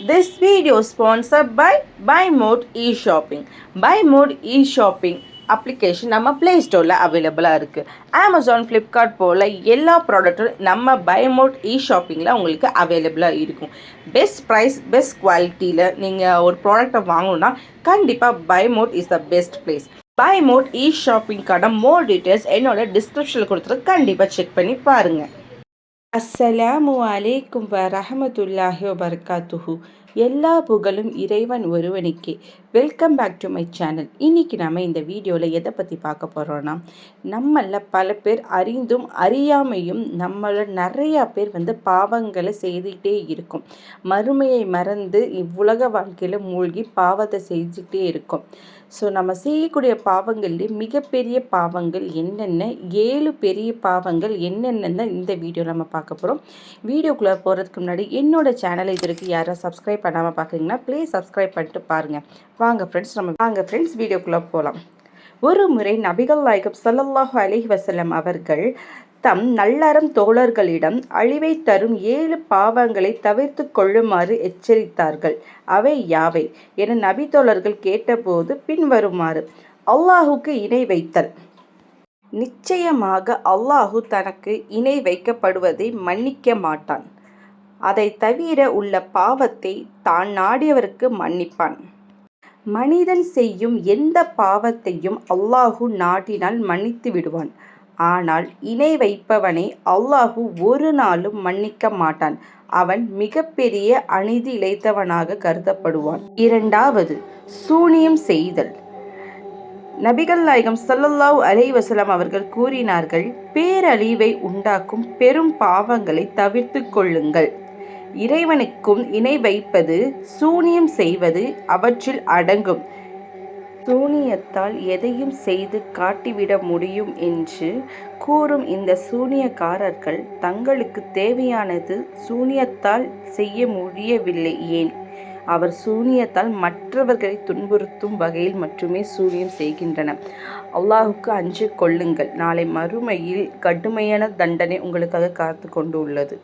This video sponsor by by mod e shopping by mod e shopping application நம்ம play ஸ்டோரில் அவைலபிளாக இருக்குது Amazon Flipkart போல் எல்லா ப்ராடக்ட்டும் நம்ம பைமோட் இ ஷாப்பிங்கில் உங்களுக்கு அவைலபிளாக இருக்கும். பெஸ்ட் ப்ரைஸ் பெஸ்ட் குவாலிட்டியில் நீங்கள் ஒரு ப்ராடக்ட்டை வாங்கணுன்னா கண்டிப்பாக Buymote is the best place Buymote e ஷாப்பிங்கான more details என்னோட டிஸ்கிரிப்ஷனில் கொடுத்துட்டு கண்டிப்பாக செக் பண்ணி பாருங்கள் அஸ்ஸலாமு அலைக்கும் வ ரஹமத்துல்லாஹி வபர்காத்துஹு எல்லா புகழும் இறைவன் ஒருவனுக்கே. Welcome back to my channel இன்றைக்கி நம்ம இந்த வீடியோவில் எதை பற்றி பார்க்க போகிறோன்னா நம்மள பல பேர் அறிந்தும் அறியாமையும் நம்மள நிறையா பேர் வந்து பாவங்களை செய்துக்கிட்டே இருக்கும். மறுமையை மறந்து இவ்வுலக வாழ்க்கையில் மூழ்கி பாவத்தை செஞ்சுக்கிட்டே இருக்கும். ஸோ நம்ம செய்யக்கூடிய பாவங்கள்லேயே மிகப்பெரிய பாவங்கள் என்னென்ன ஏழு பெரிய பாவங்கள் என்னென்னு இந்த வீடியோ நம்ம பார்க்க போகிறோம் வீடியோக்குள்ளே போகிறதுக்கு முன்னாடி என்னோட சேனல் இது இருக்குது யாரும் சப்ஸ்கிரைப் பண்ணாமல் பார்க்குறீங்கன்னா ப்ளீஸ் சப்ஸ்கிரைப் பண்ணிட்டு பாருங்கள் வாங்க ஃப்ரெண்ட்ஸ் நம்ம வாங்க ஃப்ரெண்ட்ஸ் வீடியோக்குள்ளே போகலாம் ஒரு முறை நபிகள் நாயகம் சல்லல்லாஹு அலிஹி வசலம் அவர்கள் தம் நல்லறம் தோழர்களிடம் அழிவை தரும் ஏழு பாவங்களை தவிர்த்து கொள்ளுமாறு எச்சரித்தார்கள். அவை யாவை? என நபி தோழர்கள் கேட்டபோது பின்வருமாறு அல்லாஹுக்கு இணை வைத்தல். நிச்சயமாக அல்லாஹு தனக்கு இணை வைக்கப்படுவதை மன்னிக்க மாட்டான். அதை தவிர உள்ள பாவத்தை தான் நாடியவருக்கு மன்னிப்பான். மனிதன் செய்யும் எந்த பாவத்தையும் அல்லாஹு நாடினால் மன்னித்து விடுவான். ஆனால் இணை வைப்பவனை அல்லாஹு ஒரு நாளும் மன்னிக்க மாட்டான். அவன் மிகப்பெரிய அநீதி இழைத்தவனாக கருதப்படுவான். இரண்டாவது சூனியம் செய்தல். நபிகள் நாயகம் சல்லல்லாஹ் அலைவசலம் அவர்கள் கூறினார்கள் பேரழிவை உண்டாக்கும் பெரும் பாவங்களை தவிர்த்து கொள்ளுங்கள். இறைவனுக்கும் இணை வைப்பது சூனியம் செய்வது அவற்றில் அடங்கும். சூனியத்தால் எதையும் செய்து காட்டிவிட முடியும் என்று கூறும் இந்த சூனியக்காரர்கள் தங்களுக்கு தேவையானது சூனியத்தால் செய்ய முடியவில்லை ஏன்? அவர் சூனியத்தால் மற்றவர்களை துன்புறுத்தும் வகையில் மட்டுமே சூனியம் செய்கின்றனர் அல்லாஹுக்கு அஞ்சு கொள்ளுங்கள். நாளை மறுமையில் கடுமையான தண்டனை உங்களுக்காக காத்து கொண்டு உள்ளது.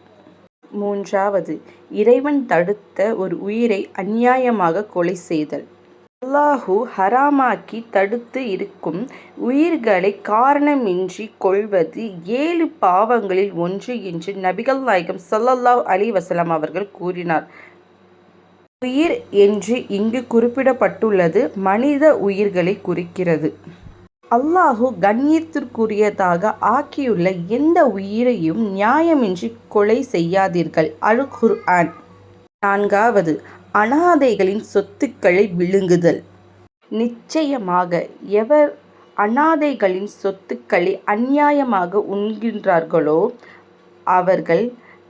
மூன்றாவது இறைவன் தடுத்த ஒரு உயிரை அநியாயமாக கொலை செய்தல். அல்லாஹு ஹராமாக்கி தடுத்து இருக்கும் உயிர்களை காரணமின்றி கொள்வது ஏழு பாவங்களில் ஒன்று என்று நபிகள் நாயகம் சல்லல்லாஹ் அலி வசலாம் அவர்கள் கூறினார். உயிர் என்று இங்கு குறிப்பிடப்பட்டுள்ளது மனித உயிர்களை குறிக்கிறது. அல்லாஹு கண்ணியத்திற்குரியதாக ஆக்கியுள்ள எந்த உயிரையும் நியாயமின்றி கொலை செய்யாதீர்கள். அல் குர்ஆன். நான்காவது அனாதைகளின் சொத்துக்களை விழுங்குதல். நிச்சயமாக எவர் அனாதைகளின் சொத்துக்களை அநியாயமாக உண்கின்றார்களோ அவர்கள்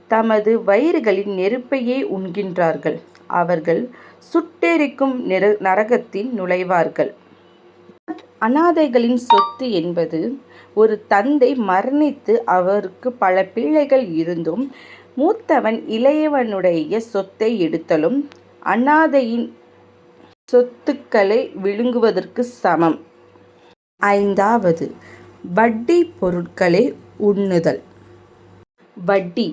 தமது வயிறுகளின் நெருப்பையே உண்கின்றார்கள். அவர்கள் சுட்டெரிக்கும் நிற நரகத்தில் நுழைவார்கள். அனாதைகளின் சொத்து என்பது ஒரு தந்தை மரணித்து அவருக்கு பல பிள்ளைகள் இருந்தும் மூத்தவன் இளையவனுடைய சொத்தை எடுத்தலும் அனாதையின் சொத்துக்களை விழுங்குவதற்கு சமம். ஐந்தாவது வட்டி பொருட்களை உண்ணுதல். வட்டி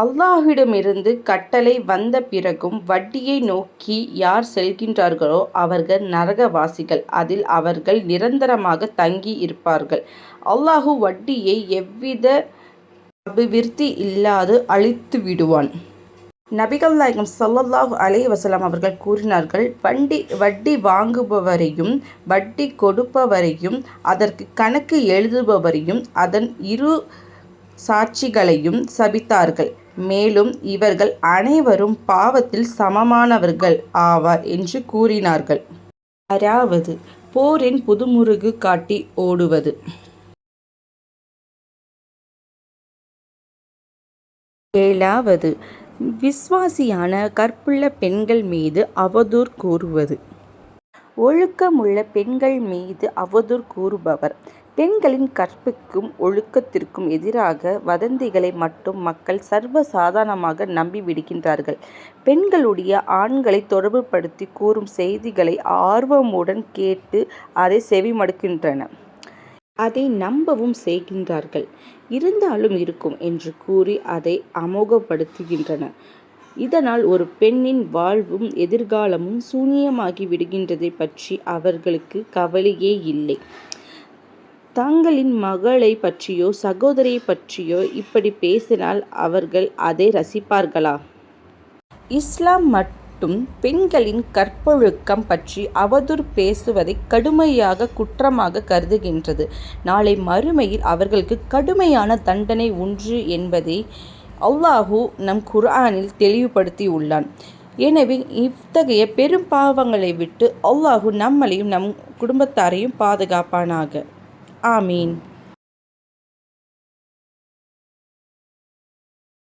அல்லாஹிடமிருந்து கட்டளை வந்த பிறகும் வட்டியை நோக்கி யார் செல்கின்றார்களோ அவர்கள் நரகவாசிகள். அதில் அவர்கள் நிரந்தரமாக தங்கி இருப்பார்கள். அல்லாஹு வட்டியை எவ்வித அபிவிருத்தி இல்லாது அழித்து விடுவான். நபிகள் நாயகம் சல்லல்லாஹு அலை வசலாம் அவர்கள் கூறினார்கள் வண்டி வட்டி வாங்குபவரையும் வட்டி கொடுப்பவரையும் அதற்கு கணக்கு எழுதுபவரையும் அதன் இரு சாட்சிகளையும் சபித்தார்கள். மேலும் இவர்கள் அனைவரும் பாவத்தில் சமமானவர்கள் ஆவார் என்று கூறினார்கள். அதாவது போரின் புதுமுருகு காட்டி ஓடுவது. ஏழாவது விஸ்வாசியான கற்புள்ள பெண்கள் மீது அவதூர் கூறுவது. ஒழுக்கமுள்ள பெண்கள் மீது அவதூர் கூறுபவர். பெண்களின் கற்புக்கும் ஒழுக்கத்திற்கும் எதிராக வதந்திகளை மட்டும் மக்கள் சர்வ சாதாரணமாக நம்பி விடுகின்றார்கள் பெண்களுடைய ஆண்களை தொடர்புபடுத்தி கூறும் செய்திகளை ஆர்வமுடன் கேட்டு அதை செவிமடுக்கின்றன. அதை நம்பவும் செய்கின்றார்கள். இருந்தாலும் இருக்கும் என்று கூறி அதை அமோகப்படுத்துகின்றன. இதனால் ஒரு பெண்ணின் வாழ்வும் எதிர்காலமும் சூனியமாகி விடுகின்றதை பற்றி அவர்களுக்கு கவலையே இல்லை. தங்களின் மகளைப் பற்றியோ சகோதரியைப் பற்றியோ இப்படி பேசினால் அவர்கள் அதை ரசிப்பார்களா? இஸ்லாம் மட்டும் பெண்களின் கற்பொழுக்கம் பற்றி அவதூறு பேசுவதை கடுமையாக குற்றமாக கருதுகின்றது. நாளை மறுமையில் அவர்களுக்கு கடுமையான தண்டனை உண்டு என்பதை அல்லாஹு நம் குர்ஆனில் தெளிவுபடுத்தியுள்ளான். எனவே இத்தகைய பெரும் பாவங்களை விட்டு அல்லாஹு நம்மளையும் நம் குடும்பத்தாரையும் பாதுகாப்பானாக. আমিন